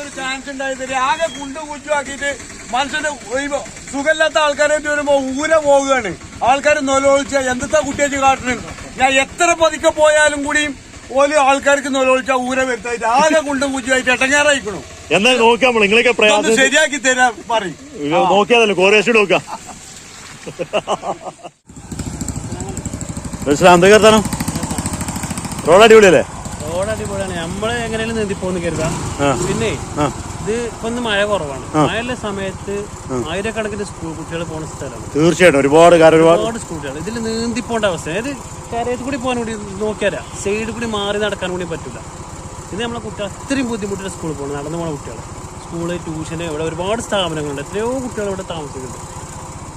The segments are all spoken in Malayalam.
ഒരു ചാൻസ് ഉണ്ടായിരുന്നില്ല. ആകെ കുണ്ടും കുറ്റുമാക്കിയിട്ട് ആക്കിയിട്ട് മനുഷ്യന് ഒഴിവ് സുഖമില്ലാത്ത ആൾക്കാരായിട്ട് വരുമ്പോ ഊര പോവുകയാണ്. ആൾക്കാർ നൊലോളിച്ച എന്തത്തെ കുട്ടിയേച്ച് കാട്ടണം? ഞാൻ എത്ര പതുക്കെ പോയാലും കൂടിയും ഓൽ ആൾക്കാർക്ക് നൊലോളിച്ച ഊര വരുത്തായിട്ട് ആകെ കുണ്ടും കുച്ചുമായിട്ട് എട്ടങ്ങാറായിക്കണു എന്നാ നോക്കാം നമ്മൾ നിങ്ങളൊക്കെ പ്രയാസം ശരിയാക്കി തരാ പറയും. നോക്കിയാതല്ലോ കോറിവേഷൻ നോക്കാം. എന്തൊക്കെ റോഡ് അടിപൊളിയല്ലേ? അടിപൊളിയാണ്. നമ്മൾ എങ്ങനെയാലും നീന്തിപ്പോന്ന് കരുതാം. പിന്നെ ഇത് ഇപ്പൊ മഴ കുറവാണ്. മഴയുള്ള സമയത്ത് ആയിരക്കണക്കിന് സ്കൂൾ കുട്ടികൾ പോണ സ്ഥലമാണ്. തീർച്ചയായിട്ടും ഒരുപാട് ഒരുപാട് സ്കൂൾ കുട്ടികൾ ഇതിൽ നീന്തി പോണ്ട അവസ്ഥ. അതായത് കരയത്ത് കൂടി പോകാൻ കൂടി നോക്കിയാലാ. സൈഡിൽ കൂടി മാറി നടക്കാൻ കൂടി പറ്റില്ല ഇത് നമ്മളെ കുട്ടികൾ അത്രയും ബുദ്ധിമുട്ടുള്ള സ്കൂളിൽ പോകണം നടന്നു പോണ കുട്ടികൾ സ്കൂൾ ട്യൂഷൻ ഇവിടെ ഒരുപാട് സ്ഥാപനങ്ങളുണ്ട്. എത്രയോ കുട്ടികൾ ഇവിടെ താമസിക്കുന്നുണ്ട്.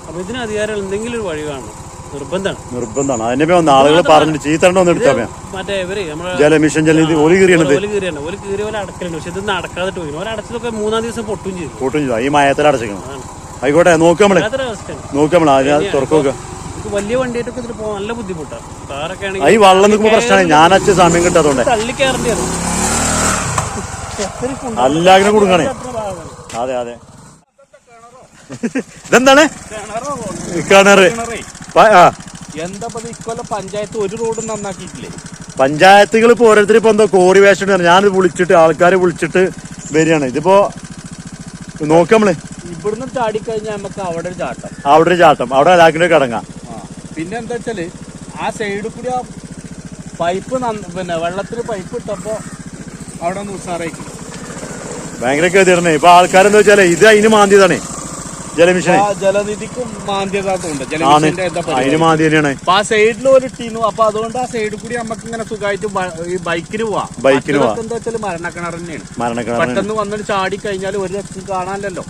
അപ്പൊ ഇതിന് അധികാരം എന്തെങ്കിലും ഒരു വഴി കാണണം. നിർബന്ധമാണ്. നിർബന്ധമാണ്. അതിന്റെ വന്ന ആളുകൾ പറഞ്ഞിട്ട് ചീത്തണ്ട ഒന്ന് എടുത്താ മതി. മറ്റേ ഇവർ നമ്മളെ ജല മിഷൻ ജല ഇത് ഒരു കീറിയാണിത് ഓൽ കീറിയാണ്. ഓൽ അടക്കലുണ്ട്. പക്ഷെ പോയി. ഓല അടച്ചതൊക്കെ മൂന്നാം ദിവസം പൊട്ടും ചെയ്തു പൊട്ടും ചെയ്തു ഈ മയത്തിൽ അടച്ചേക്കണം ആയിക്കോട്ടെ നോക്കാം നമ്മൾ. നോക്കാം നമ്മൾ അതിന് തുറക്കു നോക്കാം. ഇത് വലിയ വണ്ടിയായിട്ടൊക്കെ ഇതിൽ പോകാൻ നല്ല ബുദ്ധിമുട്ടാണ് കാറൊക്കെ ഈ വള്ളം നിൽക്കുമ്പോ പ്രശ്നമാണ്. ഞാൻ അച്ഛൻ സമയം കിട്ടാത്തോണ്ട് തള്ളി കയറേണ്ടി എല്ലാത്തിനും കൊടുക്കണേ. അതെ അതെ. ഇതെന്താണ്? കിണറ്. ആ. എന്താ ഇക്കൊല്ലം പഞ്ചായത്ത് ഒരു റോഡ് നന്നാക്കിയിട്ടില്ലേ? പഞ്ചായത്തുകൾ ഇപ്പൊ ഓരോരുത്തർ ഇപ്പൊ എന്തോ കോറി വേഷം ഞാൻ വിളിച്ചിട്ട് ആൾക്കാരെ വിളിച്ചിട്ട് വരികയാണ്. ഇതിപ്പോ നോക്കാം നമ്മൾ. ചാടി കഴിഞ്ഞാൽ നമുക്ക് അവിടെ ഒരു ചാട്ടം. അവിടെ ഒരു ചാട്ടം. അവിടെ അലാക്കിന്റെ കടങ്ങാം. പിന്നെ എന്താ വെച്ചാൽ ആ സൈഡിൽ കൂടി ആ പൈപ്പ് പിന്നെ വെള്ളത്തിൽ പൈപ്പ് ഇട്ടപ്പോ അവിടെ ഒന്ന് ഉഷാറായി ഭയങ്കര കേതിരണേ ഇപ്പൊ ആൾക്കാരെന്താ വെച്ചാലേ ഇത് അതിന് മാന്തിയതാണേ. ജലമിഷനെ. ആ ജലനിധിക്കും എന്താ അതിന് തന്നെയാണ് അപ്പൊ ആ സൈഡിൽ ഒരു ഇട്ടീന്നു അപ്പൊ അതുകൊണ്ട് ആ സൈഡിൽ കൂടി നമുക്ക് ഇങ്ങനെ സുഖമായിട്ട് ഈ ബൈക്കിന് പോവാം. ബൈക്കിന് പോവാം. എന്താ വെച്ചാൽ മരണക്കിണർ തന്നെയാണ് മരണക്കിണറ് പെട്ടെന്ന് വന്നിട്ട് ചാടി കഴിഞ്ഞാൽ ഒരു രക്ഷയും കാണാനല്ലോ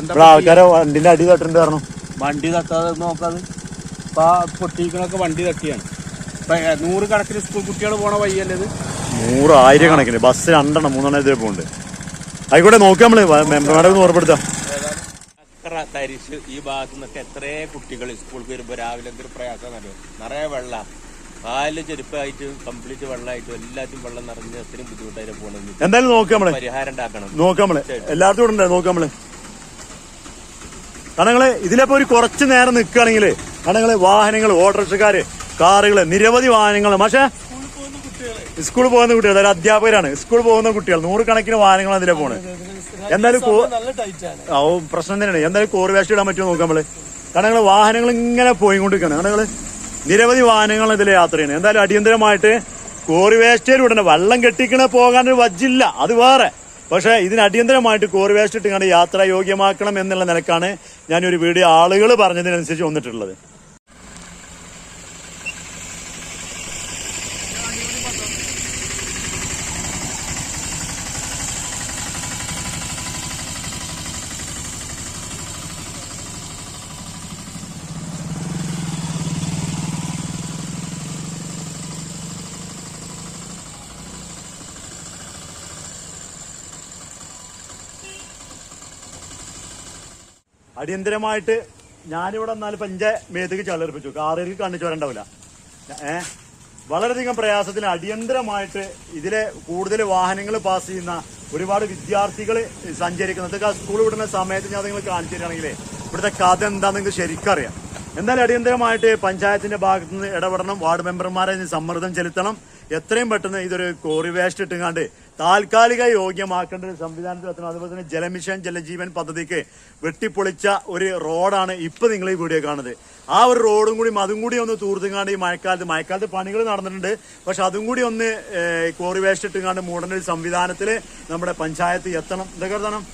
എന്താ ആൾക്കാരെ വണ്ടിന്റെ അടി തട്ടുണ്ട് കാരണം വണ്ടി തട്ടാതെ നോക്കാതെ. ഇപ്പൊ പൊട്ടിക്കണൊക്കെ വണ്ടി തട്ടിയാണ്. നൂറ് കണക്കിന് സ്കൂൾ കുട്ടികൾ പോണ വഴിയല്ലേ ഇത്? നൂറ് ആയിരം കണക്കിന് ബസ് രണ്ടെണ്ണം മൂന്നെണ്ണം ഇതിൽ പോകുന്നുണ്ട് ആയിക്കോട്ടെ നോക്കാം നമ്മൾ മെമ്പർമാരെ അത്ര തരിശ് ഈ ഭാഗത്തു നിന്നൊക്കെ എത്രേ കുട്ടികൾ സ്കൂളിൽ വരുമ്പോൾ രാവിലെ എന്തൊരു പ്രയാസം അറിയോ? നിറയെ വെള്ളം. കാൽ ചെരുപ്പായിട്ട് കംപ്ലീറ്റ് വെള്ളമായിട്ടും എല്ലാത്തിനും വെള്ളം നിറഞ്ഞ് അത്രയും ബുദ്ധിമുട്ടായിട്ട് പോകണം എന്തായാലും നോക്കാം നമ്മൾ. പരിഹാരം ഉണ്ടാക്കണം. നോക്കാം നമ്മൾ. ഇവിടെ ഉണ്ട്. നോക്കാം നമ്മൾ. ഇതിലപ്പോ ഒരു കുറച്ച് നേരം നിൽക്കുകയാണെങ്കിൽ കാരണം വാഹനങ്ങൾ ഓട്ടോറിക്ഷക്കാര് കാറുകൾ നിരവധി വാഹനങ്ങൾ പക്ഷേ സ്കൂളിൽ പോകുന്ന കുട്ടികൾ അതായത് അധ്യാപകരാണ്. സ്കൂൾ പോകുന്ന കുട്ടികൾ നൂറുകണക്കിന് വാഹനങ്ങൾ അതിലെ പോണ്. എന്തായാലും ഓ പ്രശ്നം തന്നെയാണ്. എന്തായാലും കോറി ഇടാൻ പറ്റുമോ നോക്കാം നമ്മൾ. കാരണം നിങ്ങൾ വാഹനങ്ങൾ ഇങ്ങനെ പോയിക്കൊണ്ടിരിക്കുകയാണ്. കാരണം ഞങ്ങൾ നിരവധി വാഹനങ്ങൾ ഇതിൽ യാത്ര ചെയ്യണം എന്തായാലും അടിയന്തരമായിട്ട് കോറി വേസ്റ്റേലും ഇടണം വെള്ളം കെട്ടിക്കണ പോകാൻ ഒരു വജ്ജില്ല. അത് വേറെ. പക്ഷേ ഇതിന് അടിയന്തരമായിട്ട് കോറി വേസ്റ്റ് ഇട്ടുകൊണ്ട് യാത്ര യോഗ്യമാക്കണം എന്നുള്ള നിലക്കാണ് ഞാനൊരു വീഡിയോ ആളുകൾ പറഞ്ഞതിനനുസരിച്ച് വന്നിട്ടുള്ളത്. അടിയന്തരമായിട്ട് ഞാനിവിടെ എന്നാൽ പഞ്ച മേത്തേക്ക് ചളർപ്പിച്ചു. കാറിലേക്ക് കണ്ണിച്ചു വരണ്ടാവില്ല ഏ? വളരെയധികം പ്രയാസത്തിന് അടിയന്തരമായിട്ട് ഇതിലെ കൂടുതൽ വാഹനങ്ങൾ പാസ് ചെയ്യുന്ന ഒരുപാട് വിദ്യാർത്ഥികൾ സഞ്ചരിക്കുന്നത്. സ്കൂൾ വിടുന്ന സമയത്ത് ഞാൻ നിങ്ങൾ കാണിച്ചു തരികയാണെങ്കിൽ ഇവിടുത്തെ കഥ എന്താണെന്ന് നിങ്ങൾക്ക് ശരിക്കറിയാം. എന്നാൽ അടിയന്തരമായിട്ട് പഞ്ചായത്തിന്റെ ഭാഗത്തുനിന്ന് ഇടപെടണം. വാർഡ് മെമ്പർമാരെ സമ്മർദ്ദം ചെലുത്തണം. എത്രയും പെട്ടെന്ന് ഇതൊരു കോറി വേസ്റ്റ് ഇട്ടുങ്ങാണ്ട് താൽക്കാലിക യോഗ്യമാക്കേണ്ട ഒരു സംവിധാനത്തിൽ എത്തണം. അതുപോലെ തന്നെ ജലമിഷൻ ജലജീവൻ പദ്ധതിക്ക് വെട്ടിപ്പൊളിച്ച ഒരു റോഡാണ് ഇപ്പൊ നിങ്ങൾ ഈ വീഡിയോ കാണുന്നത്. ആ ഒരു റോഡും കൂടി അതും കൂടി ഒന്ന് തൂർത്തുങ്ങാണ്ട് ഈ മഴക്കാലത്ത് മഴക്കാലത്ത് പണികൾ നടന്നിട്ടുണ്ട്. പക്ഷെ അതും കൂടി ഒന്ന് കോറി വേസ്റ്റ് ഇട്ടുങ്ങാണ്ട് മൂടേണ്ട ഒരു സംവിധാനത്തിൽ നമ്മുടെ പഞ്ചായത്ത് എത്തണം. എന്തൊക്കെ എത്തണം